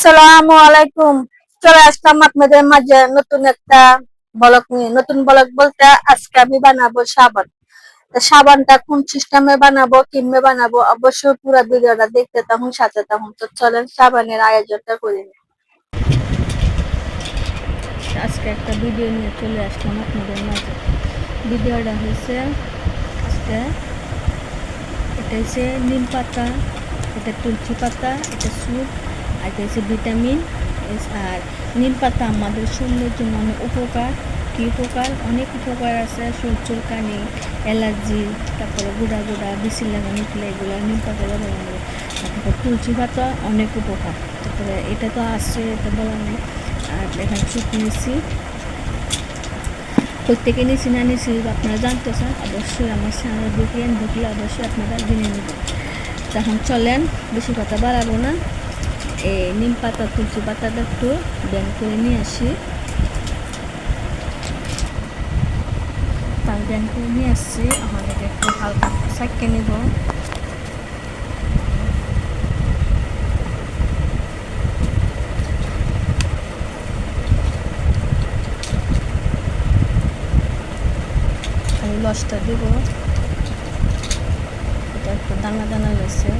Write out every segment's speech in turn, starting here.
আসসালামু আলাইকুম। চলে আসলাম আপনাদের মাঝে নতুন একটা বলক নিয়ে। নতুন বলক বলতে আজকে আমি বানাবো সাবান। সাবানটা কোন সিস্টেমে বানাবো, কীভাবে বানাবো, অবশ্যই পুরো ভিডিওটা দেখতে তখন সাথে তখন তো চলেন সাবানের আয়োজনটা করি। আজকে একটা ভিডিও নিয়ে চলে আসলাম আপনাদের মাঝে। ভিডিওটা হয়েছে আজকে এটা হচ্ছে নিম পাতা, এটা তুলসী পাতা, এটা স্যুপ আর হচ্ছে ভিটামিন আর নিম পাতা আমাদের শরীরের জন্য অনেক উপকার। কী উপকার? অনেক উপকার আছে চুল চুলকানি অ্যালার্জি, তারপরে গুঁড়া গুঁড়া, বিসি লাগা নিকলে এগুলো নিম পাতা ব্যবহার করে। আর তারপর তুলসী পাতা অনেক উপকার। তারপরে এটা তো আসছে এটা বলা নেই। আর এখানে চুপ নিয়েছি প্রত্যেকে নিচে না নিচে, আপনারা জানতে চান, অবশ্যই আমার চ্যানেল ঢুকলেন ঢুকলে অবশ্যই আপনারা জেনে নেবেন। তখন চলেন, বেশি কথা বাড়াবো না। এই নিম পাতা, তুলসী পাতাটা একটু ব্যান করে নিয়ে আসি। তার ব্যান করে নিয়ে আসছি। আমাদের একটু হালকা সাইকে নেব। লসটা দেবো। এটা একটু দানা দানা রয়েছে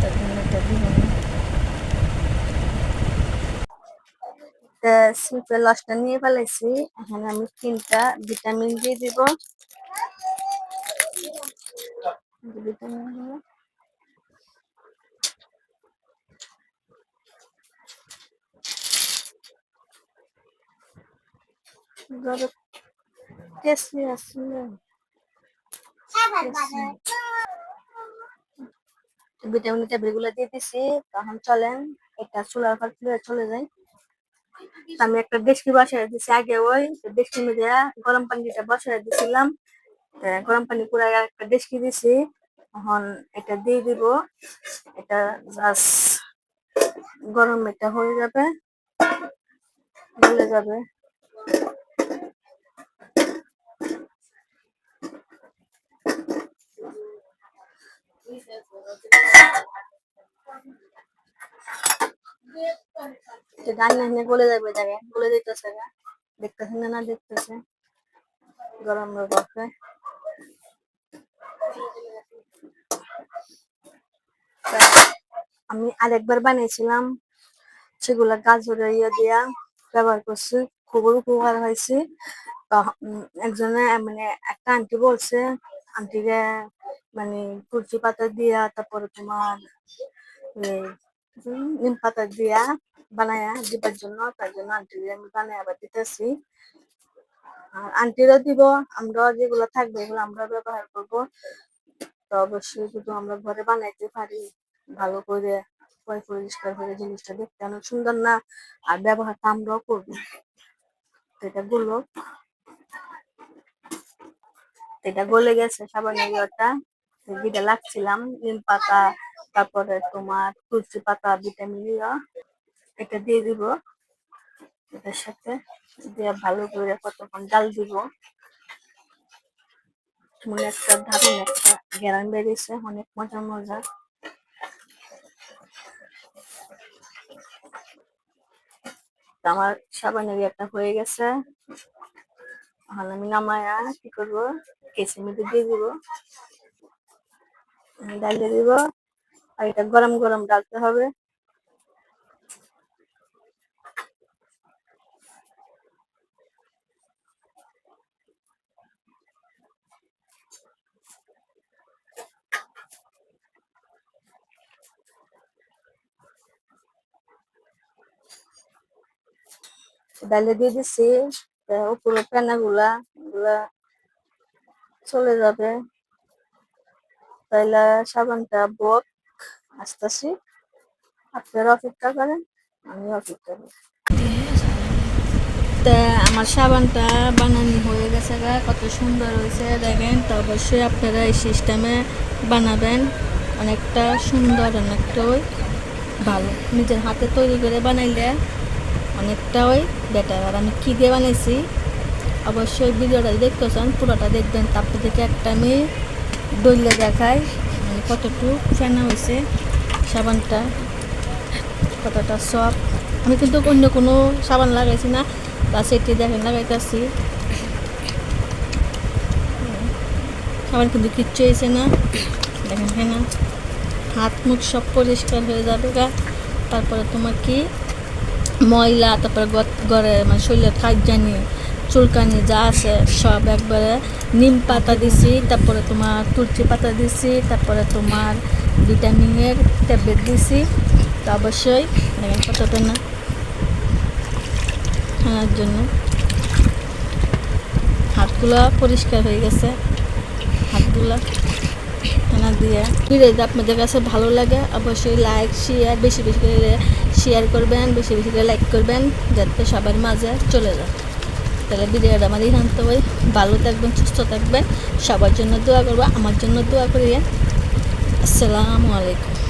তার জন্য এটা দিব না। স্লিপের লসটা নিয়ে ফেলেছি এখানে আমি তিনটা ভিটামিন দিয়ে দিব। ভিটামিন দিব গরম টেস্টি আসলে ভিটামিন ট্যাবলেটগুলো দিয়ে দিছি। তখন চলেন এটা চুলার পর চলে তো আমি একটা ডেস্কি বসাই দিছি। আগে ওই ডেস্কি মধ্যে গরম পানিটা বসাই দিছিলাম। গরম পানি পুরো একটা ডেস্কি দিছি। এখন এটা দিয়ে দিব। এটা জাস্ট গরম এটা হয়ে যাবে। গলে যাবে। যে গলে যাবে জায়গায় গলে দিতেছে না দেখতেছে না না দেখতেছে। গরম রোগে আমি আরেকবার বানিয়েছিলাম সেগুলা গাজরের ইয়ে দিয়া ব্যবহার করছি। খুবই উপকার হয়েছে। একজনে মানে একটা আন্টি বলছে আন্টিকে মানে তুলসী পাতা দিয়া, তারপরে তোমার নিম পাতা দিয়া বানায়া দিবার জন্য, তার জন্য আন্টিকে আমি বানায় আবার দিতেছি। আর আন্টিরও দিব, আমরা যেগুলো থাকবে এগুলো আমরা ব্যবহার করব। তো অবশ্যই যদি আমরা ঘরে বানাইতে পারি, ভালো করে পরিষ্কার করে জিনিসটা দেখতে অনেক সুন্দর না, আর ব্যবহারটা আমরাও করব। এটা গুলো, এটা গলে গেছে সাবানের ইয়েটা যেটা লাগছিলাম, নিম পাতা, তারপরে তোমার তুলসী পাতা, ভিটামিন ইয়া এটা দিয়ে দিব। এটার সাথে দিয়ে ভালো করে কতক্ষণ ডাল দিব। মনে একটা দারুণ একটা গ্যারান বেরিয়েছে, অনেক মজা মজা আমার সাবানের একটা হয়ে গেছে। এখন আমি নামায়া কি করব? কেসের মধ্যে দিয়ে দিব। ডালে দিব। আর এটা গরম গরম ডালতে হবে। ডালে দিয়ে দিচ্ছি উপরে ফেনা গুলা গুলা চলে যাবে। তাইলে সাবানটা বক, আসতেছি। আপনারা অপেক্ষা করেন, আমি অপেক্ষা করি। তা আমার সাবানটা বানানো হয়ে গেছে গা, কত সুন্দর হয়েছে, দেখেন। তো অবশ্যই আপনারা এই সিস্টেমে বানাবেন। অনেকটা সুন্দর, অনেকটাই ভালো। নিজের হাতে তৈরি করে বানাইলে অনেকটাই বেটার আর আমি কী দিয়ে বানাইছি? অবশ্যই ভিডিওটা দেখতে চান, পুরোটা দেখবেন। তারপর থেকে একটা আমি ডইলে দেখাই মানে কতটুকু ফেনা হয়েছে সাবানটা কতটা সব আমি কিন্তু অন্য কোনো সাবান লাগাইছি না, বাস এটি দেখেন লাগাইতেছি। সাবান কিন্তু কিচ্ছু হয়েছে না। দেখেন হ্যাঁ হাত মুখ সব পরিষ্কার হয়ে যাবে গা। তারপরে তোমার কি ময়লা, তারপরে ঘরে মানে শরীরের জানি চুলকানি যা আছে সব একবারে নিম পাতা দিছি, তারপরে তোমার তুলসী পাতা দিছি, তারপরে তোমার ভিটামিনের ট্যাবলেট দিছি। তো অবশ্যই দেখেন কতটা না? খাওয়ার জন্য। হাতগুলো পরিষ্কার হয়ে গেছে। হাতগুলো খানা দিয়ে। ভিডিও যদি আপনাদের কাছে ভালো লাগে, অবশ্যই লাইক শেয়ার বেশি বেশি করে শেয়ার করবেন, বেশি বেশি করে লাইক করবেন, যাতে সবার মাঝে চলে যায়। তাহলে ভিডিওটা এখান থেকে ভালো থাকবেন, সুস্থ থাকবেন। সবার জন্য দোয়া করব, আমার জন্য দোয়া করিয়ে আসসালামু আলাইকুম।